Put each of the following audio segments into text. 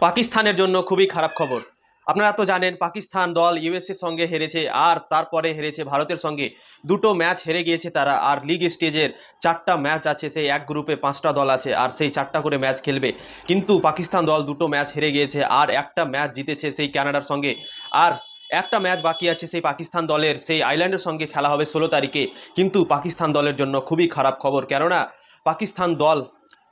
পাকিস্তানের জন্য খুবই খারাপ খবর। আপনারা তো জানেন, পাকিস্তান দল ইউএসএর সঙ্গে হেরেছে আর তারপরে হেরেছে ভারতের সঙ্গে। দুটো ম্যাচ হেরে গিয়েছে তারা আর লিগ স্টেজের চারটা ম্যাচ আছে, সেই এক গ্রুপে পাঁচটা দল আছে আর সেই চারটা করে ম্যাচ খেলবে। কিন্তু পাকিস্তান দল দুটো ম্যাচ হেরে গিয়েছে আর একটা ম্যাচ জিতেছে সেই কানাডার সঙ্গে। আর একটা ম্যাচ বাকি আছে সেই পাকিস্তান দলের, সেই আইল্যান্ডের সঙ্গে খেলা হবে ষোলো তারিখে। কিন্তু পাকিস্তান দলের জন্য খুবই খারাপ খবর। কেননা পাকিস্তান দল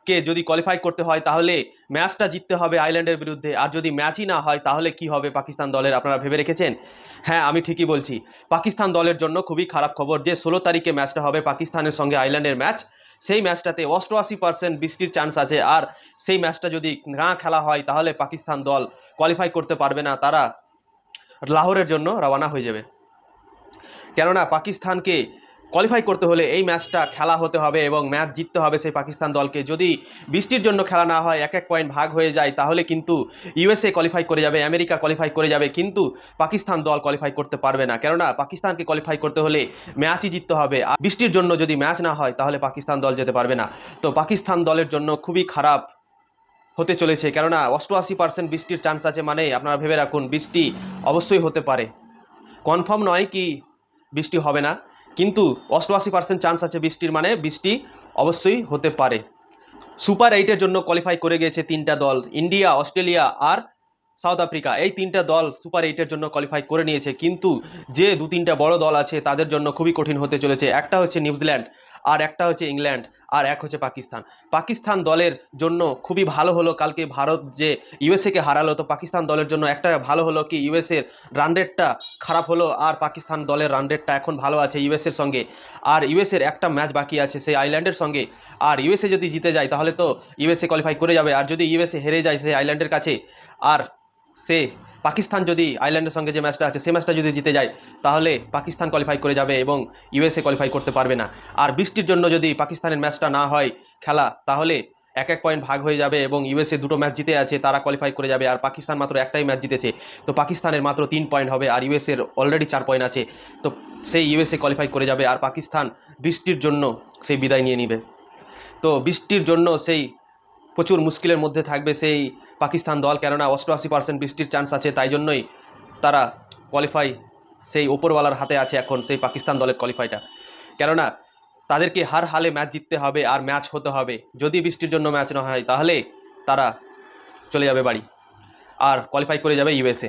কে যদি কোয়ালিফাই করতে হয়, তাহলে ম্যাচটা জিততে হবে আইল্যান্ডের বিরুদ্ধে। আর যদি ম্যাচই না হয়, তাহলে কি হবে পাকিস্তান দলের? আপনারা ভেবে রেখেছেন? হ্যাঁ আমি ঠিকই বলছি। পাকিস্তান দলের জন্য খুবই খারাপ খবর যে, ষোলো তারিখে ম্যাচটা হবে পাকিস্তানের সঙ্গে আইল্যান্ডের ম্যাচ। সেই ম্যাচটাতে অষ্টআশি পার্সেন্ট বৃষ্টির চান্স আছে। আর সেই ম্যাচটা যদি না খেলা হয়, তাহলে পাকিস্তান দল কোয়ালিফাই করতে পারবে না। তারা লাহোরের জন্য রওনা হয়ে যাবে। কেননা, পাকিস্তানকে কোয়ালিফাই করতে হলে এই ম্যাচটা খেলা হতে হবে এবং ম্যাচ জিততে হবে সেই পাকিস্তান দলকে। যদি বৃষ্টির জন্য খেলা না হয়, এক এক পয়েন্ট ভাগ হয়ে যায়, তাহলে কিন্তু ইউএসএ কোয়ালিফাই করে যাবে আমেরিকা কোয়ালিফাই করে যাবে, কিন্তু পাকিস্তান দল কোয়ালিফাই করতে পারবে না। কেননা পাকিস্তানকে কোয়ালিফাই করতে হলে ম্যাচই জিততে হবে। আর বৃষ্টির জন্য যদি ম্যাচ না হয়, তাহলে পাকিস্তান দল যেতে পারবে না। তো পাকিস্তান দলের জন্য খুবই খারাপ হতে চলেছে। কেননা অষ্টআশি পার্সেন্ট বৃষ্টির চান্স আছে মানে আপনারা ভেবে রাখুন, বৃষ্টি অবশ্যই হতে পারে। কনফার্ম নয় কি বৃষ্টি হবে না। কিন্তু অষ্টআশি পার্সেন্ট চান্স আছে বৃষ্টির মানে বৃষ্টি অবশ্যই হতে পারে। সুপার এইটের জন্য কোয়ালিফাই করে গেছে তিনটা দল, ইন্ডিয়া, অস্ট্রেলিয়া আর সাউথ আফ্রিকা। এই তিনটা দল সুপার এইটের জন্য কোয়ালিফাই করে নিয়েছে। কিন্তু যে দু তিনটা বড় দল আছে, তাদের জন্য খুবই কঠিন হতে চলেছে। একটা হচ্ছে নিউজিল্যান্ড। আর একটা হচ্ছে ইংল্যান্ড, আর এক হচ্ছে পাকিস্তান। পাকিস্তান দলের জন্য খুবই ভালো হলো কালকে ভারত যে ইউএসএকে হারালো, তো পাকিস্তান দলের জন্য একটা ভালো হলো কি ইউএসএর রান রেটটা খারাপ হলো, আর পাকিস্তান দলের রান রেটটা এখন ভালো আছে ইউএসএর সঙ্গে। আর ইউএসএর একটা ম্যাচ বাকি আছে সেই আইল্যান্ডের সঙ্গে। আর ইউএসএ যদি জিতে যায়, তাহলে তো ইউএসএ কোয়ালিফাই করে যাবে। আর যদি ইউএসএ হেরে যায় সেই আইল্যান্ডের কাছে, আর সে পাকিস্তান যদি আইল্যান্ডের সঙ্গে যে ম্যাচটা আছে সেই ম্যাচটা যদি জিতে যায়, তাহলে পাকিস্তান কোয়ালিফাই করে যাবে এবং ইউএসএ কোয়ালিফাই করতে পারবে না। আর বৃষ্টির জন্য যদি পাকিস্তানের ম্যাচটা না হয় খেলা, তাহলে এক এক পয়েন্ট ভাগ হয়ে যাবে এবং ইউএসএ দুটো ম্যাচ জিতে আছে, তারা কোয়ালিফাই করে যাবে। আর পাকিস্তান মাত্র একটাই ম্যাচ জিতেছে, তো পাকিস্তানের মাত্র তিন পয়েন্ট হবে, আর ইউএসএর অলরেডি চার পয়েন্ট আছে, তো সেই ইউএসএ কোয়ালিফাই করে যাবে। আর পাকিস্তান বৃষ্টির জন্য সেই বিদায় নিয়ে নিবে। তো বৃষ্টির জন্য সেই প্রচুর মুশকিলের মধ্যে থাকবে সেই পাকিস্তান দল, কেননা অষ্টআশি পার্সেন্ট বৃষ্টির চান্স আছে, তাই জন্যই তারা কোয়ালিফাই সেই ওপরওয়ালার হাতে আছে এখন, সেই পাকিস্তান দলের কোয়ালিফাইটা কেননা তাদেরকে হার হালে ম্যাচ জিততে হবে আর ম্যাচ হতে হবে। যদি বৃষ্টির জন্য ম্যাচ না হয়, তাহলে তারা চলে যাবে বাড়ি। আর কোয়ালিফাই করে যাবে ইউএসএ